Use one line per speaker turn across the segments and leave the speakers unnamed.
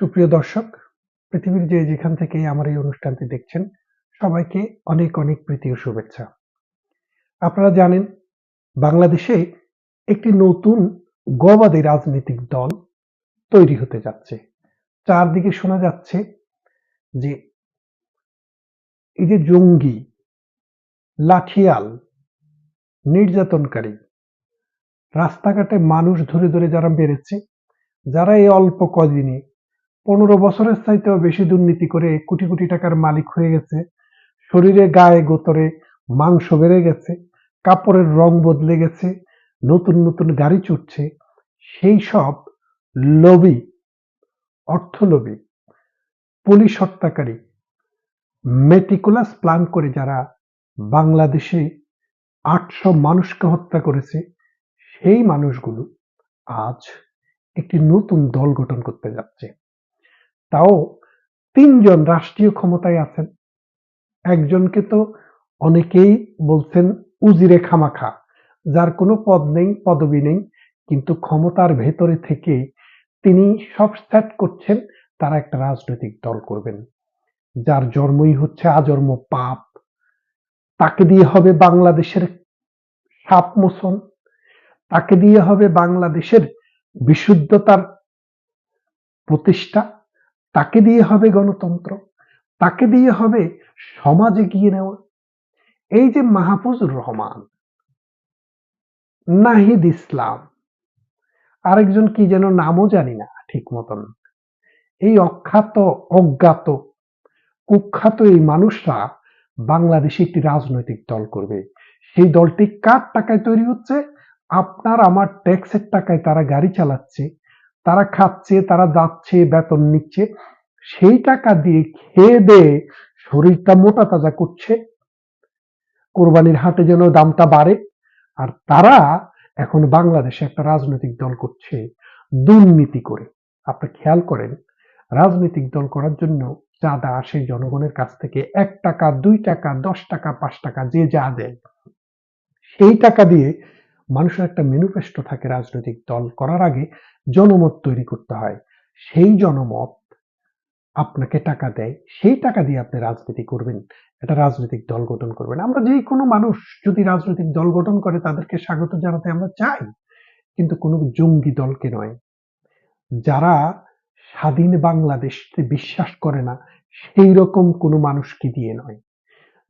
সুপ্রিয় দর্শক, পৃথিবীর যে যেখান থেকে আমার এই অনুষ্ঠানটি দেখছেন, সবাইকে অনেক অনেক প্রীতি ও শুভেচ্ছা। আপনারা জানেন, বাংলাদেশে একটি নতুন গবাদি রাজনৈতিক দল তৈরি হতে যাচ্ছে। চারদিকে শোনা যাচ্ছে যে এই যে জঙ্গি, লাঠিয়াল, নির্যাতনকারী, রাস্তাঘাটে মানুষ ধরে ধরে যারা বেড়েছে, যারা এই অল্প কদিনে পনেরো বছরের চাইতেও বেশি দুর্নীতি করে কোটি কোটি টাকার মালিক হয়ে গেছে। শরীরে, গায়ে, গোতরে মাংস বেড়ে গেছে, কাপড়ের রং বদলে গেছে, নতুন নতুন গাড়ি চড়ছে। সেই সব লোভী অর্থলোভী পুলিশ হত্যাকারী, মেটিকুলাস প্ল্যান করে যারা বাংলাদেশে আটশো মানুষকে হত্যা করেছে, সেই মানুষগুলো আজ একটি নতুন দল গঠন করতে যাচ্ছে। তাও তিনজন রাষ্ট্রীয় ক্ষমতায় আছেন। একজনকে তো অনেকেই বলছেন উজিরে খামাখা, যার কোনো পদ নেই, পদবি নেই, কিন্তু ক্ষমতার ভেতরে থেকে তিনি সব সেট করছেন, তারা একটা রাজনৈতিক দল করবেন। যার জন্মই হচ্ছে আজন্ম পাপ। তাকে দিয়ে হবে বাংলাদেশের সাপ মোচন। তাকে দিয়ে হবে বাংলাদেশের বিশুদ্ধতার প্রতিষ্ঠা। তাকে দিয়ে হবে গণতন্ত্র, তাকে দিয়ে হবে সমাজে গিয়ে নেওয়া। এই যে মাহফুজুর রহমান, নাহিদ ইসলাম, আরেকজন কি যেন নামও জানি না ঠিক মতন। এই অখ্যাত, অজ্ঞাত, কুখ্যাত এই মানুষরা বাংলাদেশে একটি রাজনৈতিক দল করবে। সেই দলটি কার টাকায় তৈরি হচ্ছে? আপনার, আমার ট্যাক্সের টাকায় তারা গাড়ি চালাচ্ছে। তারা খাচ্ছে, তারা যাচ্ছে, বেতন নিচ্ছে, সেই টাকা দিয়ে খেয়ে দিয়ে শরীরটা মোটা তাজা করছে। কোরবানির হাটে যেন দামটা বাড়ে। আর তারা এখন বাংলাদেশে একটা রাজনৈতিক দল করছে, দুর্নীতি করে। আপনি খেয়াল করেন, রাজনৈতিক দল করার জন্য চাঁদা আসে জনগণের কাছ থেকে, এক টাকা, দুই টাকা, দশ টাকা, পাঁচ টাকা, যে যা দেয়। সেই টাকা দিয়ে মানুষের একটা ম্যানিফেস্টো থাকে রাজনৈতিক দল করার আগে জনমত তৈরি করতে হয়। সেই জনমত আপনাকে টাকা দেয়, সেই টাকা দিয়ে আপনি রাজনীতি করবেন একটা রাজনৈতিক দল গঠন করবেন। আমরা যে কোনো মানুষ যদি রাজনৈতিক দল গঠন করে, তাদেরকে স্বাগত জানাতে আমরা চাই, কিন্তু কোনো জঙ্গি দলকে নয়। যারা স্বাধীন বাংলাদেশকে বিশ্বাস করে না, সেই রকম কোনো মানুষকে দিয়ে নয়।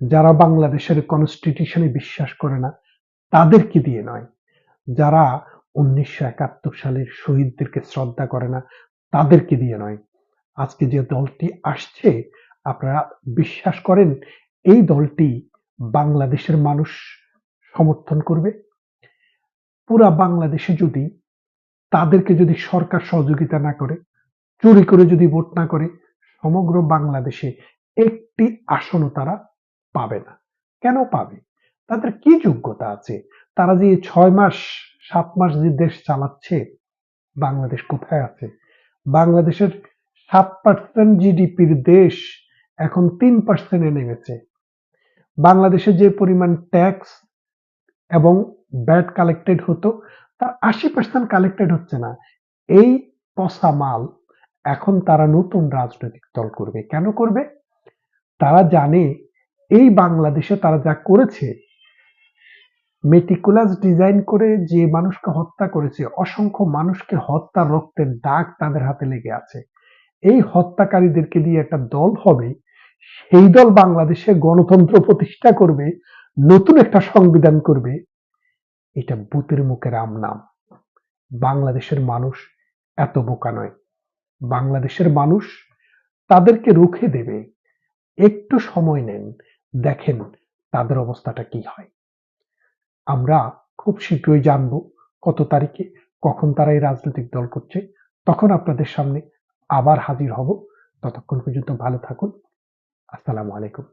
যারা বাংলাদেশের কনস্টিটিউশনে বিশ্বাস করে না তাদেরকে দিয়ে নয়। যারা উনিশশো একাত্তর সালের শহীদদেরকে শ্রদ্ধা করে না, তাদেরকে দিয়ে নয়। আজকে যে দলটি আসছে, আপনারা বিশ্বাস করেন, এই দলটি বাংলাদেশের মানুষ সমর্থন করবে। পুরা বাংলাদেশে যদি তাদেরকে যদি সরকার সহযোগিতা না করে, চুরি করে যদি ভোট না করে, সমগ্র বাংলাদেশে একটি আসনও তারা পাবে না। কেন পাবে? তাদের কি যোগ্যতা আছে? তারা যে ছয় মাস, সাত মাস যে দেশ চালাচ্ছে, বাংলাদেশ কোথায় আছে? বাংলাদেশের সাত পার্সেন্ট জিডিপির দেশ এখন তিন পার্সেন্টে নেমেছে। বাংলাদেশে যে পরিমাণ ট্যাক্স এবং ব্যাট কালেক্টেড হতো, তার আশি পার্সেন্ট কালেক্টেড হচ্ছে না। এই পচা মাল এখন তারা নতুন রাজনৈতিক দল করবে। কেন করবে? তারা জানে এই বাংলাদেশে তারা যা করেছে মেটিকুলাস ডিজাইন করে যে মানুষকে হত্যা করেছে, অসংখ্য মানুষকে হত্যা রক্তের দাগ তাদের হাতে লেগে আছে। এই হত্যাকারীদেরকে দিয়ে একটা দল হবে, সেই দল বাংলাদেশে গণতন্ত্র প্রতিষ্ঠা করবে, নতুন একটা সংবিধান করবে, এটা বুতের মুখে রাম নাম। বাংলাদেশের মানুষ এত বোকা নয়। বাংলাদেশের মানুষ তাদেরকে রুখে দেবে। একটু সময় নেন, দেখেন তাদের অবস্থাটা কি হয়। আমরা খুব শীঘ্রই জানব কত তারিখে কখন তারা এই রাজনৈতিক দল করছে। তখন আপনাদের সামনে আবার হাজির হব। ততক্ষণ পর্যন্ত ভালো থাকুন। আসসালামু আলাইকুম।